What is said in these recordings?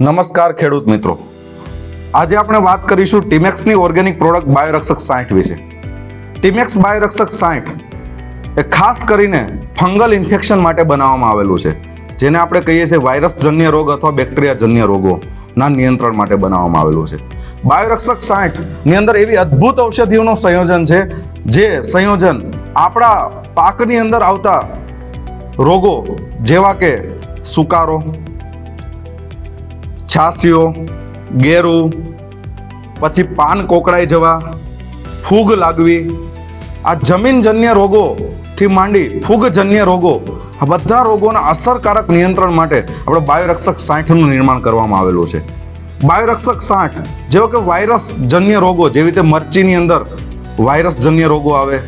નમસ્કાર ખેડૂત મિત્રો. આજે આપણે વાત કરીશું ટીમેક્સની ઓર્ગેનિક પ્રોડક્ટ બાયોરક્ષક સાઠ વિશે. ટીમેક્સ બાયોરક્ષક સાઠ એ ખાસ કરીને ફંગલ ઇન્ફેક્શન માટે બનાવવામાં આવેલું છે, જેને આપણે કહીએ છીએ વાયરસજન્ય રોગ અથવા બેક્ટેરિયાજન્ય રોગોના નિયંત્રણ માટે બનાવવામાં આવેલું છે. બાયોરક્ષક સાઠની અંદર એવી અદ્ભુત ઔષધિઓનું સંયોજન છે, જે સંયોજન આપણા પાકની અંદર આવતા રોગો જેવા કે સુકારો છાસીઓ ગેરું, પછી પાન કોકડાઈ જવા, ફૂગ લાગવી. આ જમીનજન્ય રોગોથી માંડી ફૂગજન્ય રોગો, આ બધા રોગોના અસરકારક નિયંત્રણ માટે આપણે બાયોરક્ષક સાઠનું નિર્માણ કરવામાં આવેલું છે. બાયોરક્ષક સાઠ, જેવો કે વાયરસજન્ય રોગો, જેવી રીતે મરચીની અંદર વાયરસજન્ય રોગો આવે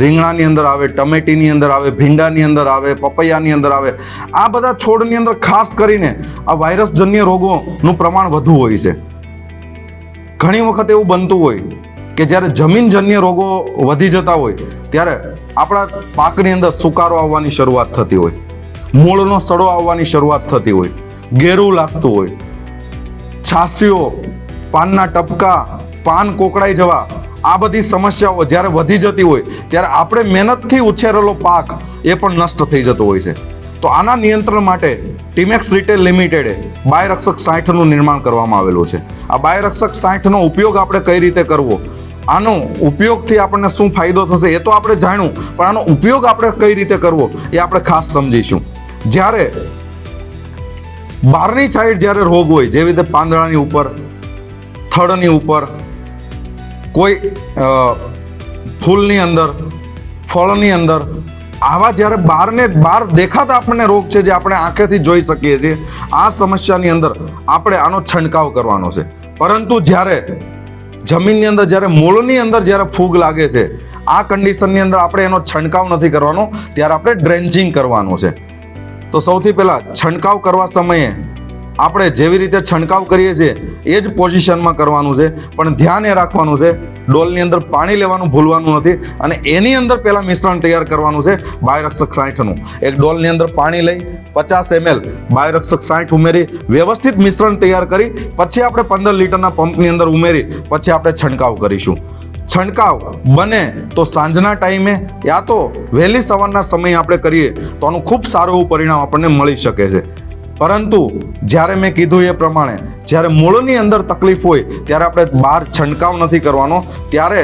રીંગણાની અંદર આવે, ટમેટીની અંદર આવે, ભીંડાની અંદર આવે, પપૈયાની અંદર આવે, આ બધા છોડની અંદર ખાસ કરીને આ વાયરસજન્ય રોગોનું પ્રમાણ વધુ હોય છે. ઘણી વખત એવું બનતું હોય કે જ્યારે જમીનજન્ય રોગો વધી જતા હોય, ત્યારે આપણા પાકની અંદર સુકારો આવવાની શરૂઆત થતી હોય, મૂળનો સડો આવવાની શરૂઆત થતી હોય, ગેરું લાગતું હોય છાસીઓ પાનના ટપકા, પાન કોકડાઈ જવા આ બધી સમસ્યાઓ જ્યારે વધી જતી હોય, ત્યારે આપણે મહેનતથી ઉછેરેલો પાક એ પણ નષ્ટ થઈ જતો હોય છે. તો આના નિયંત્રણ માટે ટીમેક્સ રિટેલ લિમિટેડે બાયરક્ષક સાઠનું નિર્માણ કરવામાં આવેલું છે. આ બાયરક્ષક સાઠનો ઉપયોગ આપણે કઈ રીતે કરવો? આનો ઉપયોગથી આપણને શું ફાયદો થશે એ તો આપણે જાણ્યું, પણ આનો ઉપયોગ આપણે કઈ રીતે કરવો એ આપણે ખાસ સમજીશું. જ્યારે બહારની સાઈડ જ્યારે રોગ હોય, જેવી રીતે પાંદડાની ઉપર, થડની ઉપર કોઈ ફૂલની અંદર, ફળની અંદર, આવા જ્યારે બહારને બહાર દેખાતા આપણને રોગ છે જે આપણે આંખેથી જોઈ શકીએ છીએ, આ સમસ્યાની અંદર આપણે આનો છંટકાવ કરવાનો છે. પરંતુ જ્યારે જમીનની અંદર, જ્યારે મૂળની અંદર જ્યારે ફૂગ લાગે છે, આ કન્ડિશનની અંદર આપણે એનો છંટકાવ નથી કરવાનો, ત્યારે આપણે ડ્રેન્જિંગ કરવાનું છે. તો સૌથી પહેલાં છંટકાવ કરવા સમયે આપણે જેવી રીતે છંટકાવ કરીએ છીએ, એ જ પોઝિશનમાં કરવાનું છે. પણ ધ્યાન એ રાખવાનું છે, ડોલની અંદર પાણી લેવાનું ભૂલવાનું નથી અને એની અંદર પહેલાં મિશ્રણ તૈયાર કરવાનું છે બાયોરક્ષક સાઠનું. એક ડોલની અંદર પાણી લઈ પચાસ એમએલ બાયોરક્ષક સાઠ ઉમેરી, વ્યવસ્થિત મિશ્રણ તૈયાર કરી, પછી આપણે પંદર લીટરના પંપની અંદર ઉમેરી, પછી આપણે છંટકાવ કરીશું. છંટકાવ બને તો સાંજના ટાઈમે યા તો વહેલી સવારના સમયે આપણે કરીએ તો આનું ખૂબ સારું એવું પરિણામ આપણને મળી શકે છે. પરંતુ જ્યારે મેં કીધું એ પ્રમાણે, જ્યારે મૂળની અંદર તકલીફ હોય, ત્યારે આપણે બહાર છંટકાવ નથી કરવાનો. ત્યારે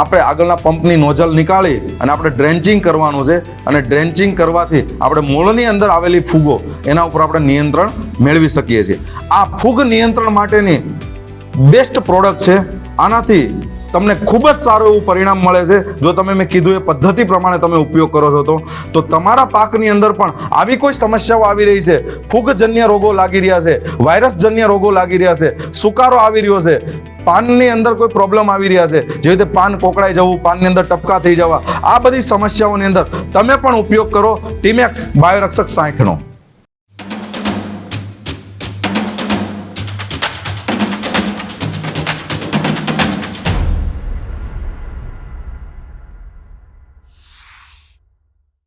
આપણે આગળના પંપની નોઝલ નીકાળી અને આપણે ડ્રેન્ચિંગ કરવાનું છે. અને ડ્રેન્ચિંગ કરવાથી આપણે મૂળની અંદર આવેલી ફૂગો, એના ઉપર આપણે નિયંત્રણ મેળવી શકીએ છીએ. આ ફૂગ નિયંત્રણ માટેની બેસ્ટ પ્રોડક્ટ છે. આનાથી તમને ખૂબ જ સારું એવું પરિણામ મળે છે. જો તમે મેં કીધું એ પદ્ધતિ પ્રમાણે તમે ઉપયોગ કરો છો તો. તો તમારા પાકની અંદર પણ આવી કોઈ સમસ્યાઓ આવી રહી છે? ફૂગજન્ય રોગો લાગી રહ્યા છે. વાયરસજન્ય રોગો લાગી રહ્યા છે. સુકારો આવી રહ્યો છે. પાનની અંદર કોઈ પ્રોબ્લેમ આવી રહ્યા છે. જેવી રીતે પાન પોકળાઈ જવું, પાનની અંદર ટપકા થઈ જવા, આ બધી સમસ્યાઓની અંદર તમે પણ ઉપયોગ કરો. ટીમેક્સ બાયોરક્ષક સાઠનો.